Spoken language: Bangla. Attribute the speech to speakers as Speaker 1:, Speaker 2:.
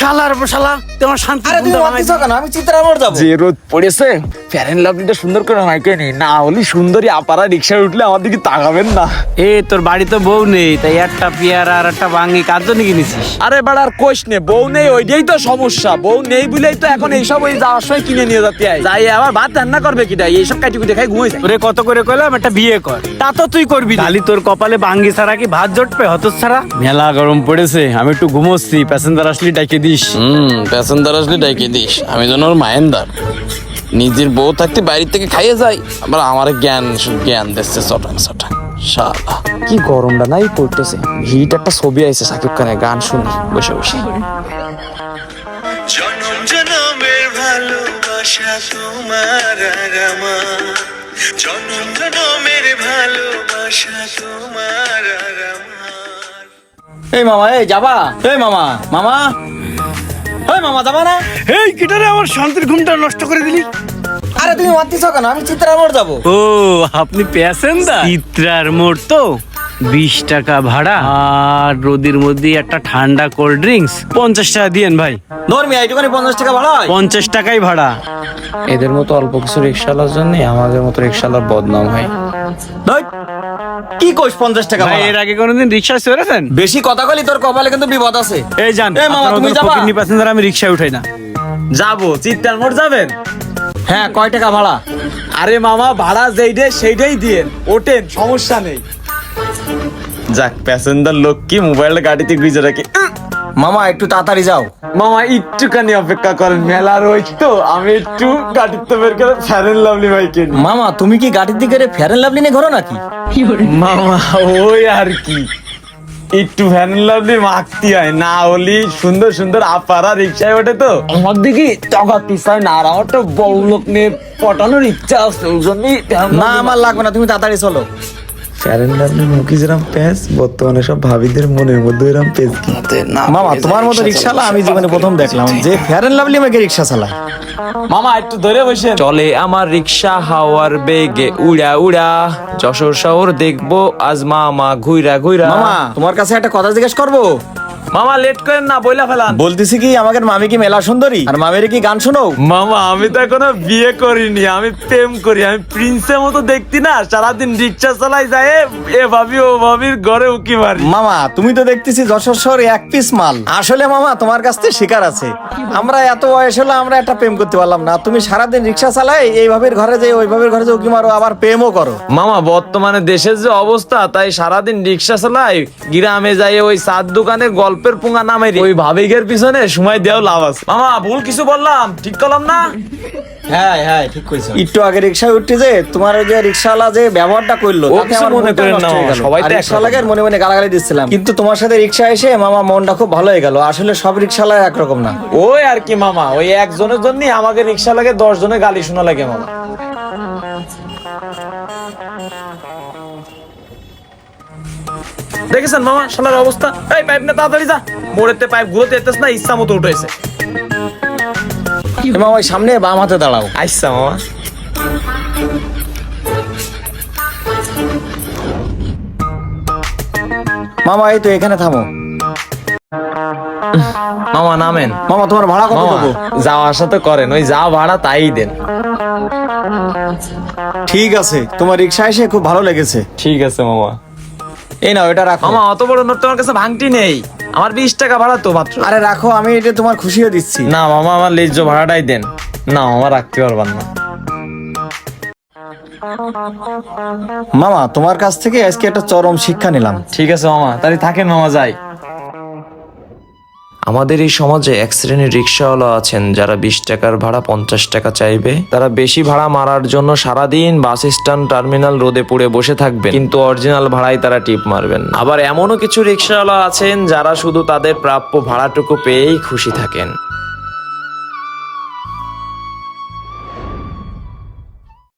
Speaker 1: শালার শালা তোমার শান্তি
Speaker 2: আরে তুমি মারতেছো কেন? আমি চিত্রামোড় যাব।
Speaker 3: যে রোদ পড়েছে ফ্যান লাভলিটা সুন্দর করে মাইকে নি না হলে সুন্দরী আপারা রিক্সায় উঠলে আমার দিকে তাকাবেন না।
Speaker 1: এ তোর বাড়িতে বউ নেই তাই একটা পেয়ারা আর একটা বাঙ্গি কার জন্য কিনেছিস?
Speaker 3: আরে বাড়ার কোষ নে বউ নেই ওইটাই তো সমস্যা। বউ নেই বলেই তো এখন এইসব ওই যাওয়ার সময় কিনে নিয়ে যেতে যাই আবার ভাত রান্না করবে কিটা এইসব কাটি কুটি খাই ঘুমিয়ে যায়।
Speaker 1: কত করে কইলাম একটা বিয়ে কর। তা তো তুই করবি খালি তোর কপালে বাঙ্গি ছাড়া কি ভাত জটবে হতস ছাড়া মেলা গরম পড়েছে আমি একটু ঘুমোচ্ছি প্যাসেঞ্জার আসলি আসলে ডাকে দিস।
Speaker 4: হুম প্যাসেঞ্জার আসলে ডাইকে দিস। আমি যেন ওর মায়েন্দার। নিজের বউ থাকতে বাইরে থেকে খাইয়ে যাই। আবার আমার জ্ঞান জ্ঞান দিচ্ছে চটাং চটাং শালা।
Speaker 3: কি গরমটা নাই পড়তেছে। হিট একটা ছবি আইছে সাকিব খানের গান শুনি। বসে বসে।
Speaker 5: জনম জনমের ভালোবাসা তোমার আর আমার। জনম জনমের ভালোবাসা তোমার আর আমার।
Speaker 2: এই মামা এই যাবা। এই মামা মামা। মামা যাবা না?
Speaker 1: এই কিটারে আমার শান্তির ঘুমটা নষ্ট করে দিলি।
Speaker 2: আরে তুমি মারতেছো কেন? আমি চিত্রামোড় যাব।
Speaker 1: ও আপনি প্যাসেঞ্জার? চিত্রার মোড় তো। বিশ টাকা ভাড়া আর রোদের মধ্যে একটা ঠান্ডা কোল্ড ড্রিঙ্কস। পঞ্চাশ টাকা দিয়েন ভাই।
Speaker 2: নর্মি এইটুখানি পঞ্চাশ টাকা ভাড়া
Speaker 1: পঞ্চাশ টাকাই ভাড়া।
Speaker 3: এদের মতো অল্প কিছু রিক্সাওয়ালার জন্য আমাদের মতো রিক্সাওয়ালার বদনাম হয়।
Speaker 2: কি কইস পঞ্চাশ টাকা
Speaker 1: ভাই এর আগে কোনোদিন রিক্সা চড়েছেন?
Speaker 2: বেশি কথা কলি তোর কপালে কিন্তু বিপদ আছে।
Speaker 1: এই জান
Speaker 2: এই মামা, তুমি যাবা?
Speaker 1: প্যাসেঞ্জার আমি রিক্সায় উঠাই না।
Speaker 3: যাব চিত্তাল মোড় যাবেন?
Speaker 2: হ্যাঁ কয় টাকা ভাড়া?
Speaker 3: আরে মামা ভাড়া যেইডে সেইটাই দিয়েন। ওঠেন সমস্যা নেই। যাক প্যাসেঞ্জার লোক কি মোবাইলটা গাড়িতে গুজে রাখে।
Speaker 2: মামা একটু তাড়াতাড়ি যাও।
Speaker 3: মামা একটুখানি অপেক্ষা করেন মেলা রয়েছে তো। আমি একটু গাড়িতে বের করে ফ্যারেন লাভলি বাইকে
Speaker 2: মামা তুমি কি গাড়ির দিকে ফেয়ার লাভলি নিয়ে ঘোরো নাকি?
Speaker 3: মামা ওই আর কি। একটু ফ্যান লাভলি মাখতে হয়। না হলি সুন্দর সুন্দর আপারা রিক্সায় ওঠে তো। আমার দিকে টাকা পিছায় না আর আমার তো বড় লোক নিয়ে পটানোর ইচ্ছা আছে ওই জন্যই
Speaker 2: না আমার লাগবে না তুমি তাড়াতাড়ি চলো।
Speaker 6: ফ্যারেন লাভলি মুখি যেরাম প্যাঁচ বর্তমানে সব ভাবিদের মনের মধ্যে এরম পেঁচ কি?
Speaker 2: মামা তোমার মতো রিক্সাওয়ালা আমি জীবনে প্রথম দেখলাম যে ফেয়ার লাভলি আমাকে রিক্সা চালায়।
Speaker 3: মামা একটু ধরে বসে চলে আমার রিক্সা হাওয়ার বেগে উড়া উড়া। যশোর শহর দেখব আজ মামা ঘুইরা ঘুইরা।
Speaker 2: মামা তোমার কাছে একটা কথা জিজ্ঞেস করব?
Speaker 3: মামা লেট করেন না বইলা ফেলান।
Speaker 2: বলতেছি কি আমাকে মামি কি মেলা সুন্দরী? আর মামের কি গান শোনো
Speaker 3: মামা আমি তো এখনও বিয়ে করিনি আমি প্রেম করি আমি প্রিন্সের মতো দেখতি না সারাদিন রিক্সা চালাই যায় এ ভাবি ও ভাবির ঘরে উকি মারি।
Speaker 2: মামা তুমি তো দেখতেছি যশোর শহরে এক পিস মাল। আসলে মামা তোমার কাছ থেকে শিকার আছে। আমরা এত বয়স হলো আমরা একটা প্রেম করতে পারলাম না। তুমি সারাদিন রিক্সা চালাই এইভাবে ঘরে যে ওইভাবে ঘরে যে উকি মারো আবার প্রেমও করো।
Speaker 3: মামা বর্তমানে দেশের যে অবস্থা তাই সারাদিন রিক্সা চালাই গ্রামে যাই ওই সাত দোকানে গল্পের পুঙ্গা নামে ওই ভাবিকের পিছনে সময় দেওয়া লাভ আছে। মামা ভুল কিছু বললাম ঠিক করলাম না?
Speaker 2: হ্যাঁ হ্যাঁ ঠিক কইছো। একটু আগে রিক্সায় উঠতে যে তোমার ওই যে রিক্সাওয়ালা যে ব্যবহারটা করল
Speaker 3: ও
Speaker 2: তাতে
Speaker 3: কিছু
Speaker 2: আমার
Speaker 3: মনে করেন না মামা, সবাই তো
Speaker 2: আর
Speaker 3: এক
Speaker 2: মনে মনে গালাগালি দিচ্ছিলাম। কিন্তু তোমার সাথে রিক্সা এসে মামা মনটা খুব ভালো হয়ে গেল। আসলে সব রিক্সাওয়ালা একরকম না।
Speaker 3: ওই আর কি মামা ওই একজনের জন্য আমাকে রিক্সা লাগে দশ জনের গালি শোনা লাগে মামা। দেখেছেন মামা শালার অবস্থা? এই পাইপ না তাড়াতাড়ি যা। মোড়েতে পাইপ ঘুরতে যেতেছ না ইচ্ছা মতো উঠেছে।
Speaker 2: মামা ওই সামনে বাম হাতে দাঁড়াও।
Speaker 3: আইসা মামা।
Speaker 2: মামা এই তো এখানে থামো।
Speaker 3: মামা নামেন।
Speaker 2: মামা তোমার ভাড়া কত দেবো?
Speaker 3: যাওয়া আসা তো করেন ওই যা ভাড়া তাই দেন।
Speaker 2: ঠিক আছে তোমার রিক্সা এসে খুব ভালো লেগেছে।
Speaker 3: ঠিক আছে মামা।
Speaker 2: এই নাও এটা রাখো।
Speaker 3: মামা অত বড় নোট তোমার কাছে ভাঙটি নেই। আমার বিশ টাকা ভাড়া তো মাত্র।
Speaker 2: আরে রাখো আমি এটা তোমার খুশিও দিচ্ছি।
Speaker 3: না মামা আমার লেজ্জ ভাড়াটাই দেন। না মামা রাখতে পারবেন না।
Speaker 2: মামা তোমার কাছ থেকে আজকে একটা চরম শিক্ষা নিলাম।
Speaker 3: ঠিক আছে মামা তাহলে থাকেন মামা যাই।
Speaker 7: আমাদের এই সমাজে এক শ্রেণির রিক্সাওয়ালা আছেন, যারা বিশ টাকার ভাড়া পঞ্চাশ টাকা চাইবে। তারা বেশি ভাড়া মারার জন্য সারাদিন বাস স্ট্যান্ড টার্মিনাল রোদে পুড়ে বসে থাকবেন। কিন্তু অরিজিনাল ভাড়াই তারা টিপ মারবেন আবার এমনও কিছু রিক্সাওয়ালা আছেন, যারা শুধু তাদের প্রাপ্য ভাড়াটুকু পেয়েই খুশি থাকেন।